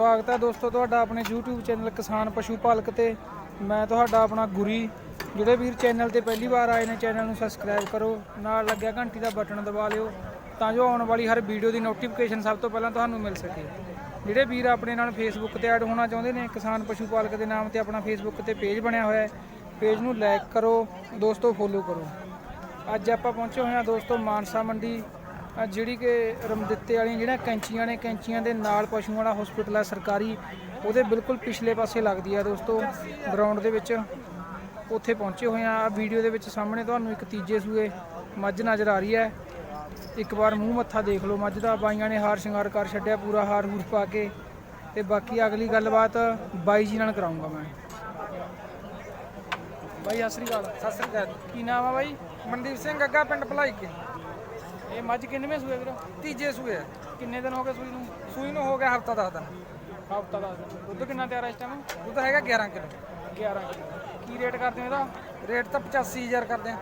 ਸਵਾਗਤ ਹੈ ਦੋਸਤੋ ਤੁਹਾਡਾ ਆਪਣੇ YouTube ਚੈਨਲ ਕਿਸਾਨ ਪਸ਼ੂ ਪਾਲਕ ਤੇ। ਮੈਂ ਤੁਹਾਡਾ ਆਪਣਾ ਗੁਰੀ। ਜਿਹੜੇ ਵੀਰ ਚੈਨਲ ਤੇ ਪਹਿਲੀ ਵਾਰ ਆਏ ਨੇ, ਚੈਨਲ ਨੂੰ ਸਬਸਕ੍ਰਾਈਬ ਕਰੋ। ਨਾਲ ਲੱਗਿਆ ਘੰਟੀ ਦਾ ਬਟਨ ਦਬਾ ਲਿਓ, ਤਾਂ ਜੋ ਆਉਣ ਵਾਲੀ ਹਰ ਵੀਡੀਓ ਦੀ ਨੋਟੀਫਿਕੇਸ਼ਨ ਸਭ ਤੋਂ ਪਹਿਲਾਂ ਤੁਹਾਨੂੰ ਮਿਲ ਸਕੇ। ਜਿਹੜੇ ਵੀਰ ਆਪਣੇ ਨਾਲ ਫੇਸਬੁੱਕ ਤੇ ਐਡ ਹੋਣਾ ਚਾਹੁੰਦੇ ਨੇ, ਕਿਸਾਨ ਪਸ਼ੂ ਪਾਲਕ ਦੇ ਨਾਮ ਤੇ ਆਪਣਾ ਫੇਸਬੁੱਕ ਤੇ ਪੇਜ ਬਣਿਆ ਹੋਇਆ ਹੈ ਪੇਜ ਨੂੰ ਲਾਈਕ ਕਰੋ, ਦੋਸਤੋ ਫੋਲੋ ਕਰੋ। ਅੱਜ ਆਪਾਂ ਪਹੁੰਚੇ ਹੋਏ ਹਾਂ ਦੋਸਤੋ ਮਾਨਸਾ ਮੰਡੀ। ਅ ਜਿਹੜੀ ਕਿ ਰਮਦਿੱਤੇ ਵਾਲੀਆਂ ਜਿਹੜੀਆਂ ਕੈਂਚੀਆਂ ਨੇ ਕੈਂਚੀਆਂ ਦੇ ਨਾਲ ਪਸ਼ੂਆਂ ਵਾਲਾ ਹਸਪੀਟਲ ਹੈ ਸਰਕਾਰੀ ਉਹਦੇ ਬਿਲਕੁਲ ਪਿਛਲੇ ਪਾਸੇ ਲੱਗਦੀ ਹੈ ਦੋਸਤੋ ਗਰਾਊਂਡ ਦੇ ਵਿੱਚ ਉੱਥੇ ਪਹੁੰਚੇ ਹੋਏ ਆ। ਵੀਡੀਓ ਦੇ ਵਿੱਚ ਸਾਹਮਣੇ ਤੁਹਾਨੂੰ ਇੱਕ ਤੀਜੇ ਸੂਏ ਮੱਝ ਨਜ਼ਰ ਆ ਰਹੀ ਹੈ। ਇੱਕ ਵਾਰ ਮੂੰਹ ਮੱਥਾ ਦੇਖ ਲਓ ਮੱਝ ਦਾ। ਬਾਈਆਂ ਨੇ ਹਾਰ ਸ਼ਿੰਗਾਰ ਕਰ ਛੱਡਿਆ ਪੂਰਾ ਹਾਰ ਹੂਰ ਪਾ ਕੇ। ਤੇ ਬਾਕੀ ਅਗਲੀ ਗੱਲਬਾਤ ਬਾਈ ਜੀ ਨਾਲ ਕਰਾਉਂਗਾ ਮੈਂ। ਬਾਈ ਸਤਿ ਸ੍ਰੀ ਅਕਾਲ। ਸਤਿ ਸ੍ਰੀ ਅਕਾਲ। ਕੀ ਨਾਮ ਆ ਬਾਈ? ਮਨਦੀਪ ਸਿੰਘ ਗੱਗਾ ਪਿੰਡ ਭਲਾਈ ਕੇ। ਇਹ ਮੱਝ ਕਿੰਨਵੇਂ ਸੂਏ ਵੀਰ? ਤੀਜੇ ਸੂਏ ਆ। ਕਿੰਨੇ ਦਿਨ ਹੋ ਗਏ ਸੂਈ ਨੂੰ? ਸੂਈ ਨੂੰ ਹੋ ਗਿਆ ਹਫਤਾ ਦਸ ਦਿਨ। ਹਫਤਾ ਦਾ ਦੁੱਧ ਕਿੰਨਾ ਤਿਆਰ ਹੈ ਇਸ ਟਾਈਮ ਦੁੱਧ ਹੈਗਾ 11 ਕਿਲੋ। 11 ਕਿਲੋ। ਕੀ ਰੇਟ ਕਰਦੇ ਹੋ ਇਹਦਾ? ਰੇਟ ਤਾਂ 85000 ਕਰਦੇ ਆ।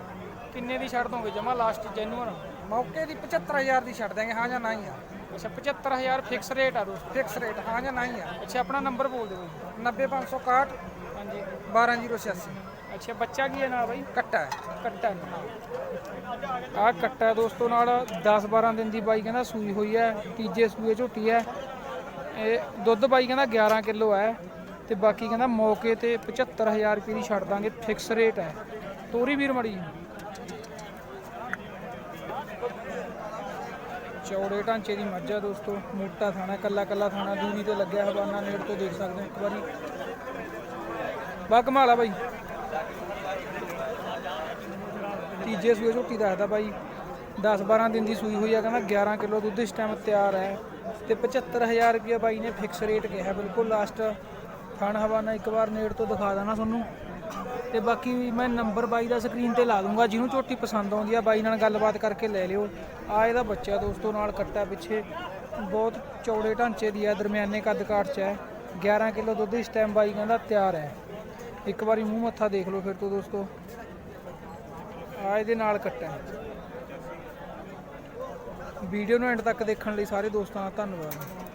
ਕਿੰਨੇ ਦੀ ਛੱਡ ਦੋਗੇ? ਜਮਾ ਲਾਸਟ ਜੈਨੂਅਰ ਮੌਕੇ ਦੀ 75000 ਦੀ ਛੱਡ ਦਾਂਗੇ ਹਾਂ ਜਾਂ ਨਾ ਹੀ ਆ। ਅੱਛਾ 75000 ਫਿਕਸ ਰੇਟ ਆ ਦੋਸਤੋ। ਫਿਕਸ ਰੇਟ ਹਾਂ ਜਾਂ ਨਾ ਹੀ ਆ। ਅੱਛਾ ਆਪਣਾ ਨੰਬਰ ਬੋਲ ਦਿਓ 90561 ਹਾਂਜੀ। 12086 ਅੱਛਾ ਬੱਚਾ ਕੀ ਹੈ ਨਾਲ ਬਾਈ? ਕੱਟਾ ਹੈ। ਕੱਟਾ ਆ ਕੱਟਾ ਹੈ ਦੋਸਤੋ ਨਾਲ 10 12 ਦਿਨ ਦੀ ਬਾਈ ਕਹਿੰਦਾ ਸੂਈ ਹੋਈ ਹੈ ਤੀਜੇ ਸੂਏ ਝੋਟੀ ਹੈ। ਇਹ ਦੁੱਧ ਬਾਈ ਕਹਿੰਦਾ 11 ਕਿਲੋ ਹੈ ਤੇ ਬਾਕੀ ਕਹਿੰਦਾ ਮੌਕੇ ਤੇ 75000 ਰੁਪਏ ਦੀ ਛੱਡ ਦਾਂਗੇ ਫਿਕਸ ਰੇਟ ਹੈ। ਤੋਰੀ ਵੀਰ ਮੜੀ ਚੌੜੇ ਢਾਂਚੇ ਦੀ ਮੱਝ ਆ ਦੋਸਤੋ ਮੋਟਾ ਥਾਣਾ ਕੱਲਾ ਕੱਲਾ ਥਾਣਾ ਦੂਰੀ ਤੇ ਲੱਗਿਆ ਹਵਾਨਾ ਨੇੜ ਤੋਂ ਦੇਖ ਸਕਦੇ ਹੋ ਇੱਕ ਵਾਰੀ। ਬਾ ਕਮਾਲ ਆ ਬਾਈ। ਤੀਜੇ ਸੂਏ ਝੋਟੀ ਦੱਸਦਾ ਬਾਈ। 10 12 ਦਿਨ ਦੀ ਸੂਈ ਹੋਈ ਆ, ਕਹਿੰਦਾ 11 ਕਿਲੋ ਦੁੱਧ ਇਸ ਟਾਈਮ ਤਿਆਰ ਹੈ। ਤੇ 75000 ਰੁਪਏ ਬਾਈ ਨੇ ਫਿਕਸ ਰੇਟ ਕਿਹਾ ਬਿਲਕੁਲ ਲਾਸਟ ਥਣ ਹਵਾਨਾ ਇੱਕ ਵਾਰ ਨੇੜ ਤੋਂ ਦਿਖਾ ਦੇਣਾ ਤੁਹਾਨੂੰ। ਤੇ ਬਾਕੀ ਮੈਂ ਨੰਬਰ ਬਾਈ ਦਾ ਸਕਰੀਨ ਤੇ ਲਾ ਦੂੰਗਾ, ਜਿਹਨੂੰ ਝੋਟੀ ਪਸੰਦ ਆਉਂਦੀ ਆ, ਬਾਈ ਨਾਲ ਗੱਲਬਾਤ ਕਰਕੇ ਲੈ ਲਿਓ। ਆ ਇਹਦਾ ਬੱਚਾ ਦੋਸਤੋ ਨਾਲ ਕੱਟਾ ਪਿੱਛੇ। ਬਹੁਤ ਚੌੜੇ ਢਾਂਚੇ ਦੀ ਆ, ਦਰਮਿਆਨੇ ਕੱਦ ਕਾਠ ਚ ਹੈ। 11 ਕਿਲੋ ਦੁੱਧ ਇਸ ਟਾਈਮ ਬਾਈ ਕਹਿੰਦਾ ਤਿਆਰ ਹੈ। ਇੱਕ ਵਾਰੀ ਮੂੰਹ ਮੱਥਾ ਦੇਖ ਲਓ ਫਿਰ ਤੋਂ ਦੋਸਤੋ। ਆ ਇਹਦੇ ਨਾਲ ਕੱਟਾ ਵੀਡੀਓ ਨੂੰ ਐਂਡ ਤੱਕ ਦੇਖਣ ਲਈ ਸਾਰੇ ਦੋਸਤਾਂ ਦਾ ਧੰਨਵਾਦ।